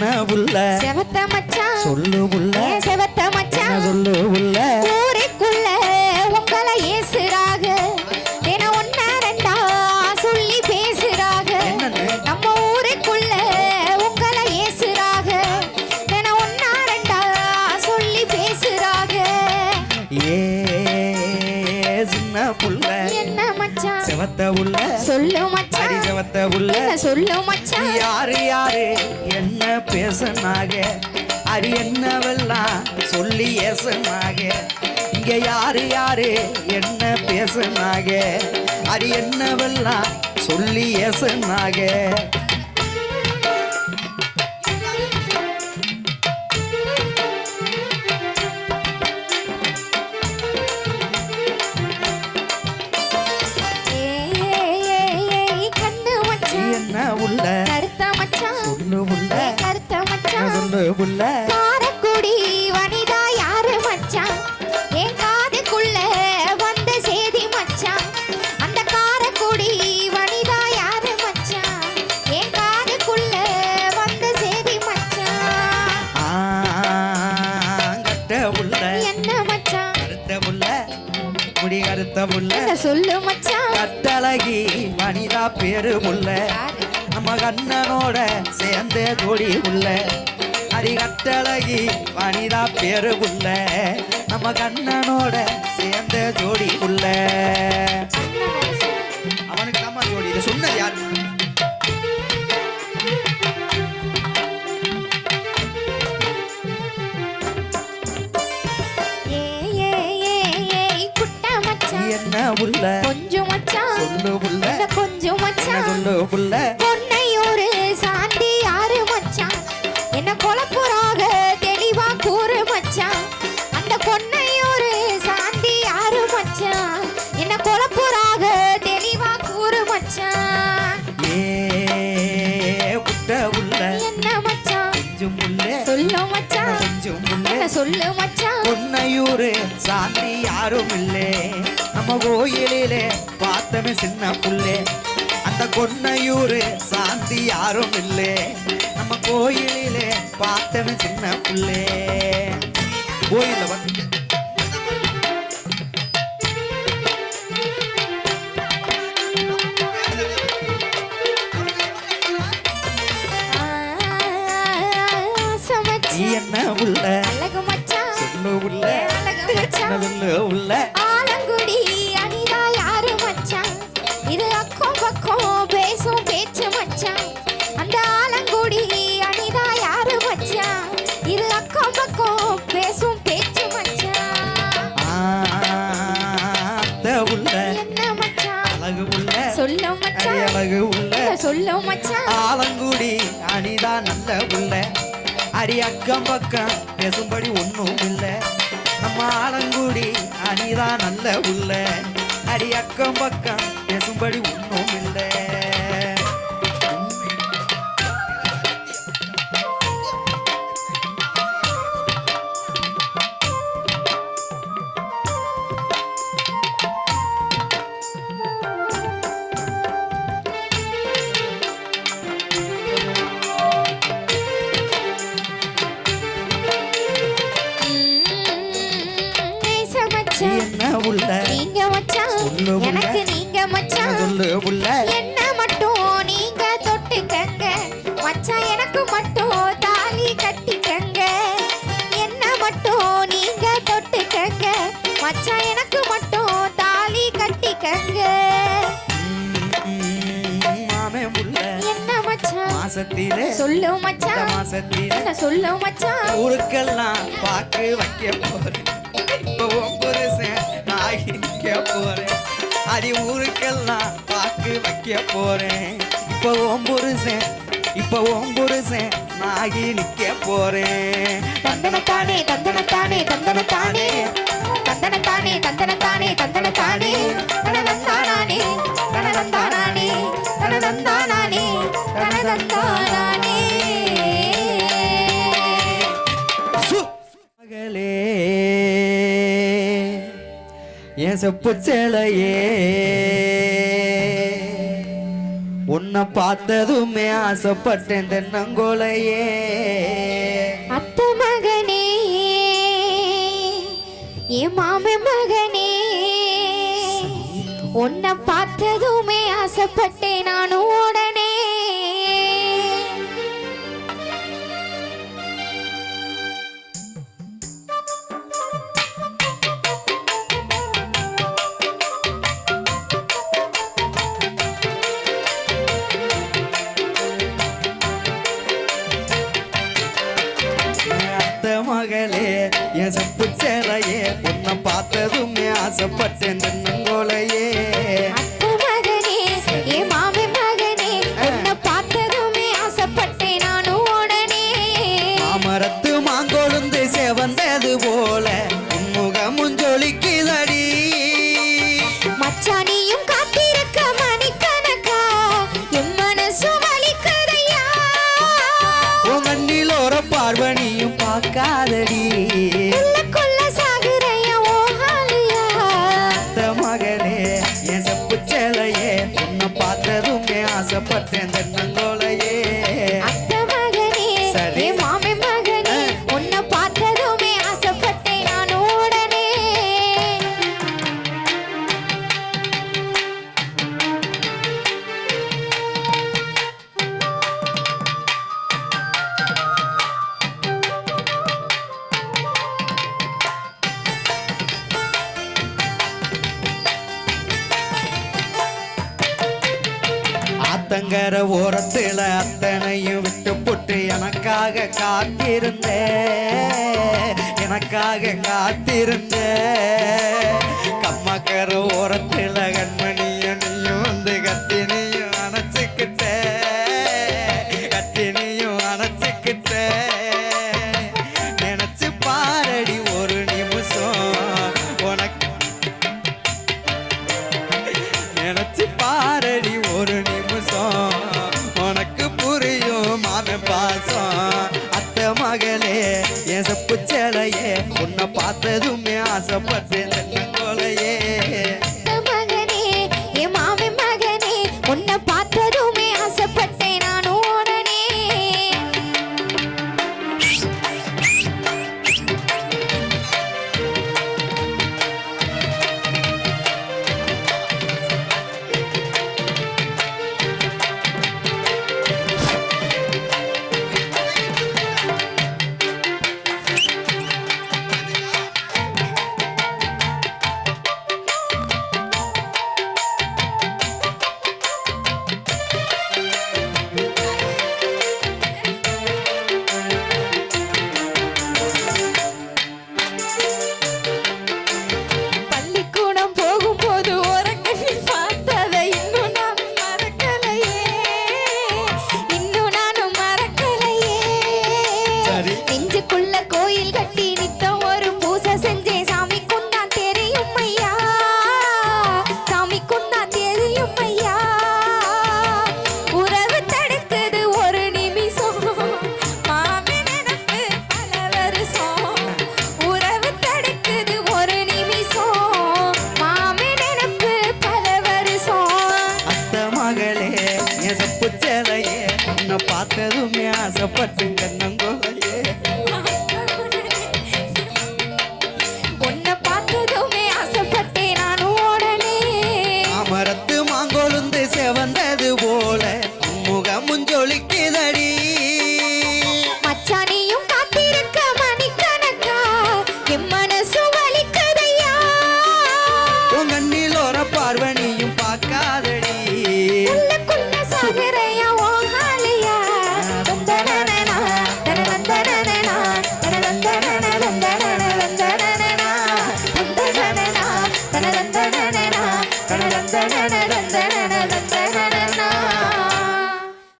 என்ன உள்ள? செவத்த மச்சான். சொல்லு உள்ள. செவத்த மச்சான். சொல்லு உள்ள? ஊருக்குள்ள உங்களை ஏசுறாக. தினம் ஒன்னா ரெண்டா சொல்லி பேசுறாக? நம்ம ஊருக்குள்ள உங்களை ஏசுறாக. தினம் ஒன்னா ரெண்டா சொல்லி பேசுறாக. ஏ சின்ன புள்ள. மச்சான். செவத்த உள்ள சொல்லு அடி மச்சான் செவத்த உள்ள. சொல்லு மச்சான். யாரு யாரு? என்ன பேசனாக அது என்னவெல்லாம் சொல்லி ஏசனாக இங்க யாரு யாரு? என்ன பேசனாக அது என்னவெல்லாம் சொல்லி ஏசனாக உள்ள காரக்குடி வனிதா யாரு மச்சான் என் காதுக்குள்ள வந்த சேதி மச்சான் அந்த காரக்குடி வனிதா யாரு மச்சான் என் காதுக்குள்ள வந்த சேதி மச்சான் கட்ட உள்ள என்ன மச்சான் கருத்த உள்ள முடி கருத்த உள்ள சொல்லு மச்சான் கட்டழகி வனிதா பேரு உள்ள? நம்ம கண்ணனோட சேர்ந்த ஜோடி உள்ள அடி கட்டழகி வனிதா பேரு உள்ள நம்ம கண்ணனோட சேர்ந்த ஜோடி உள்ள அவனுக்கு தாம்மா ஜோடி இதை சொன்னது யாரு? என்ன உள்ள கொஞ்சம் மச்சான். சொல்லு உள்ள கொஞ்சம் மச்சான். சொல்லு உள்ள குழப்புறாக தெளிவா கூறு மச்சான். ஏ புட்ட உள்ள என்ன மச்சான்? கொஞ்சம் உள்ள சொல்லு மச்சான். கொஞ்சம் என்ன சொல்லு மச்சான்? பொன்னையூரு சாந்தி யாரும் இல்லே. நம்ம கோயிலிலே பார்த்தமே சின்ன புள்ளே. அந்த கொன்னையூரு சாந்தி யாரும் இல்லே. நம்ம கோயிலிலே பார்த்தமே சின்ன புள்ளே. கோயில்ல வந்து நீ என்ன உள்ள? அழகு மச்சான் சொல்லு உள்ள? அழகு மச்சான் சொல்லு உள்ள ஆலங்குடி அனிதா யாரு மச்சான்? இது அக்கம் பக்கம் பேசும் பேச்சு மச்சான். அந்த ஆலங்குடி அனிதா யாரு மச்சான்? இது அக்கம் பக்கம் பேசும் பேச்சு மச்சான். உள்ள என்ன மச்சான்? அழகு உள்ள. சொல்லு மச்சான். அழகு உள்ள. சொல்லு மச்சான். ஆலங்குடி அணிதா நல்ல உள்ள. அடி அக்கம் பக்கம் பேசும்படி ஒன்றும் இல்லை. நம்ம ஆலங்குடி அணிதான் நல்ல உள்ள. அடி அக்கம் பக்கம் பேசும்படி ஒன்றும் இல்லை. மாசத்திலே. சொல்லு மச்சான். மாசத்திலே. என்ன சொல்லு மச்சான். ஊருக்கெல்லாம் பாக்கு வைக்க போறேன். இப்போ புருஷன் ஆகி நிக்க போறேன். அடி ஊருக்கெல்லாம் பாக்கு வைக்க போறேன். இப்போ உன் புருஷன் இப்போ உன் புருஷன் ஆகி நிக்க போறேன். தந்தனத்தானே தந்தனத்தானே தந்தனத்தானே. செப்பு சேலையே உன்னை பார்த்ததுமே ஆசைப்பட்டேன் தென்னங்கோலையே. அத்த மகனே என் மாம மகனே. உன்னை பார்த்ததுமே ஆசைப்பட்டேன் மகளே என் செப்பு சேலையே உன்னை பார்த்ததுமே ஆசைப்பட்டேன். ஆத்தங்கர ஓரத்துல அத்தனையும் விட்டு புட்டு எனக்காக காத்திருந்த. எனக்காக காத்திருந்த. கம்மக்கர ஓரத்துல கண்ணு ஆசைப்பட்டேன் சரி. நெஞ்சுக்குள்ள கோயில் கட்டி நித்தம் ஒரு பூசை செஞ்சே சாமி குந்தான் தெரியும் ஐயா. சாமி குந்தான் தெரியும் ஐயா. உறவு தடுக்குது ஒரு நிமிஷம். மாமி நினப்பு பல வருஷம். உறவு தடுக்குது ஒரு நிமிஷம். மாமி நினப்பு பல வருஷம். அத்தை மகளே என் செப்பு சேலையே உன்னை பார்த்ததுமே ஆசைப்பட்டேன் தென்னங்கோலையே